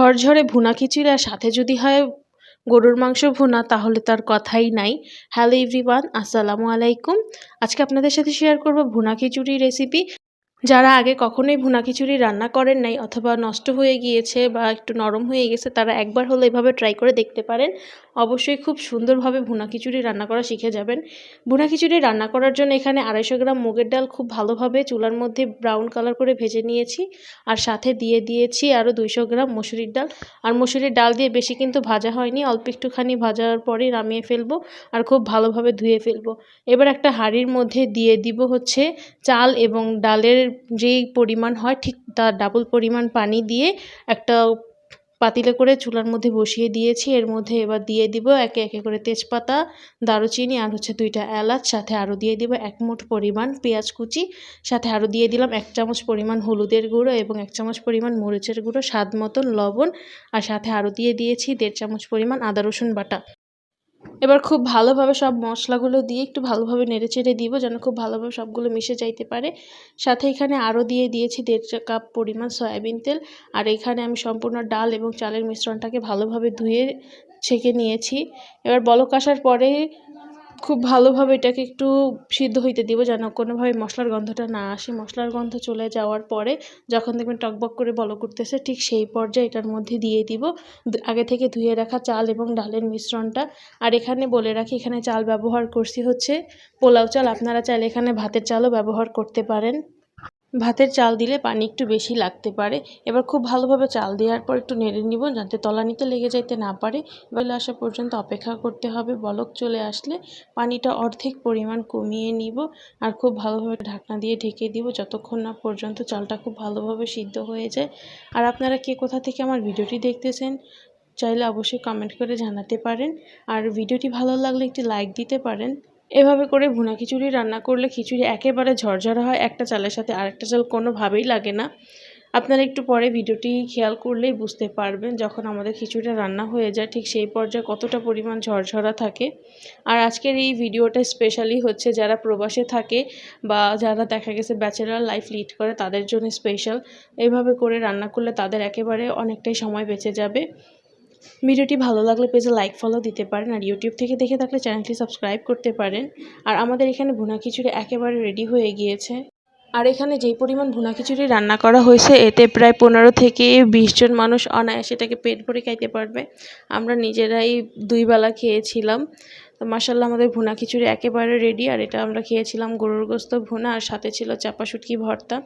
ঝরঝরে ভুনা খিচুড়ি আর সাথে যদি হয় গরুর মাংস ভুনা, তাহলে তার কথাই নাই। হ্যালো এভরিওয়ান আসসালামু আলাইকুম। আজকে আপনাদের সাথে শেয়ার করব ভুনা খিচুড়ি রেসিপি যারা আগে কখনোই ভুনা খিচুড়ি রান্না করেন নাই অথবা নষ্ট হয়ে গিয়েছে বা একটু নরম হয়ে গেছে, তারা একবার হলো এভাবে ট্রাই করে দেখতে পারেন। অবশ্যই খুব সুন্দরভাবে ভুনা খিচুড়ি রান্না করা শিখে যাবেন। ভুনা খিচুড়ি রান্না করার জন্য এখানে আড়াইশো গ্রাম মুগের ডাল খুব ভালোভাবে চুলার মধ্যে ব্রাউন কালার করে ভেজে নিয়েছি আর সাথে দিয়ে দিয়েছি আরও দুইশো গ্রাম মসুরির ডাল। আর মসুরির ডাল দিয়ে বেশি কিন্তু ভাজা হয়নি, অল্প একটুখানি ভাজার পরে নামিয়ে ফেলব আর খুব ভালোভাবে ধুয়ে ফেলব। এবার একটা হাঁড়ির মধ্যে দিয়ে দিব হচ্ছে চাল এবং ডালের যেই পরিমাণ হয় ঠিক তার ডাবল পরিমাণ পানি দিয়ে একটা পাতিলে করে চুলার মধ্যে বসিয়ে দিয়েছি। এর মধ্যে এবার দিয়ে দিব একে একে করে তেজপাতা, দারুচিনি আর হচ্ছে দুইটা এলাচ, সাথে আরও দিয়ে দিব এক মুঠ পরিমাণ পেঁয়াজ কুচি, সাথে আরও দিয়ে দিলাম এক চামচ পরিমাণ হলুদের গুঁড়ো এবং এক চামচ পরিমাণ মরিচের গুঁড়ো, স্বাদ মতন লবণ, আর সাথে আরও দিয়ে দিয়েছি দেড় চামচ পরিমাণ আদা রসুন বাটা। এবার খুব ভালোভাবে সব মশলাগুলো দিয়ে একটু ভালোভাবে নেড়ে চেড়ে দিব যেন খুব ভালোভাবে সবগুলো মিশে যাইতে পারে। সাথে এখানে আরও দিয়ে দিয়েছি দেড় কাপ পরিমাণ সয়াবিন তেল। আর এখানে আমি সম্পূর্ণ ডাল এবং চালের মিশ্রণটাকে ভালোভাবে ধুয়ে ছেঁকে নিয়েছি। এবার বলক আসার পরে খুব ভালোভাবে এটাকে একটু সিদ্ধ হইতে দিব যেন কোনোভাবে মশলার গন্ধটা না আসে। মশলার গন্ধ চলে যাওয়ার পরে যখন দেখবেন টকবক করে বলো করতেছে ঠিক সেই পর্যায়ে এটার মধ্যে দিয়ে দিব। আগে থেকে ধুয়ে রাখা চাল এবং ডালের মিশ্রণটা। আর এখানে বলে রাখি, এখানে চাল ব্যবহার করছি হচ্ছে পোলাও চাল। আপনারা চাইলে এখানে ভাতের চালও ব্যবহার করতে পারেন। ভাতের চাল দিলে পানি একটু বেশি লাগতে পারে। এবার খুব ভালোভাবে চাল দেওয়ার পর একটু নেড়ে নিব যাতে তলানিতে লেগে যাইতে না পারে। এবার আসা পর্যন্ত অপেক্ষা করতে হবে। বলক চলে আসলে পানিটা অর্ধেক পরিমাণ কমিয়ে নিব আর খুব ভালোভাবে ঢাকনা দিয়ে ঢেকে দিব যতক্ষণ না পর্যন্ত চালটা খুব ভালোভাবে সিদ্ধ হয়ে যায়। আর আপনারা কে কোথা থেকে আমার ভিডিওটি দেখতেছেন, চাইলে অবশ্যই কমেন্ট করে জানাতে পারেন। আর ভিডিওটি ভালো লাগলে একটি লাইক দিতে পারেন। এভাবে করে ভুনা খিচুড়ি রান্না করলে খিচুড়ি একেবারে ঝরঝরা হয়, একটা চালের সাথে আরেকটা চাল কোনোভাবেই লাগে না। আপনারা একটু পরে ভিডিওটি খেয়াল করলেই বুঝতে পারবেন যখন আমাদের খিচুড়িটা রান্না হয়ে যায় ঠিক সেই পর্যায়ে কতটা পরিমাণ ঝরঝরা থাকে। আর আজকের এই ভিডিওটা স্পেশালি হচ্ছে যারা প্রবাসে থাকে বা যারা দেখা গেছে ব্যাচেলার লাইফ লিড করে তাদের জন্য স্পেশাল এইভাবে করে রান্না করলে তাদের একেবারে অনেকটাই সময় বেঁচে যাবে। ভিডিওটি ভালো লাগলে পেজে লাইক ফলো দিতে পারেন। আর ইউটিউব থেকে দেখে থাকলে চ্যানেলটি সাবস্ক্রাইব করতে পারেন। আর আমাদের এখানে ভুনা খিচুড়ি একেবারে রেডি হয়ে গিয়েছে। আর এখানে যেই পরিমাণ ভুনা খিচুড়ি রান্না করা হয়েছে, এতে প্রায় পনেরো থেকে বিশ জন মানুষ অনায়াসে এটাকে পেট ভরে খাইতে পারবে। আমরা নিজেরাই দুই বেলা খেয়েছিলাম। তো মাসাল্লাহ আমাদের ভুনা খিচুড়ি একেবারে রেডি আর এটা আমরা খেয়েছিলাম গরুর গোস্ত ভুনা, আর সাথে ছিল চাপা শুটকি ভর্তা।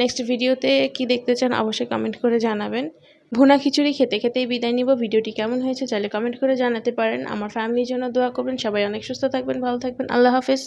নেক্সট ভিডিওতে কি দেখতে চান অবশ্যই কমেন্ট করে জানাবেন। ভুনা খিচুড়ি খেতে খেতেই বিদায় নিব। ভিডিওটি কেমন হয়েছে চাইলে কমেন্ট করে জানাতে পারেন। আমার ফ্যামিলির জন্য দোয়া করবেন। সবাই অনেক সুস্থ থাকবেন, ভালো থাকবেন। আল্লাহ হাফেজ।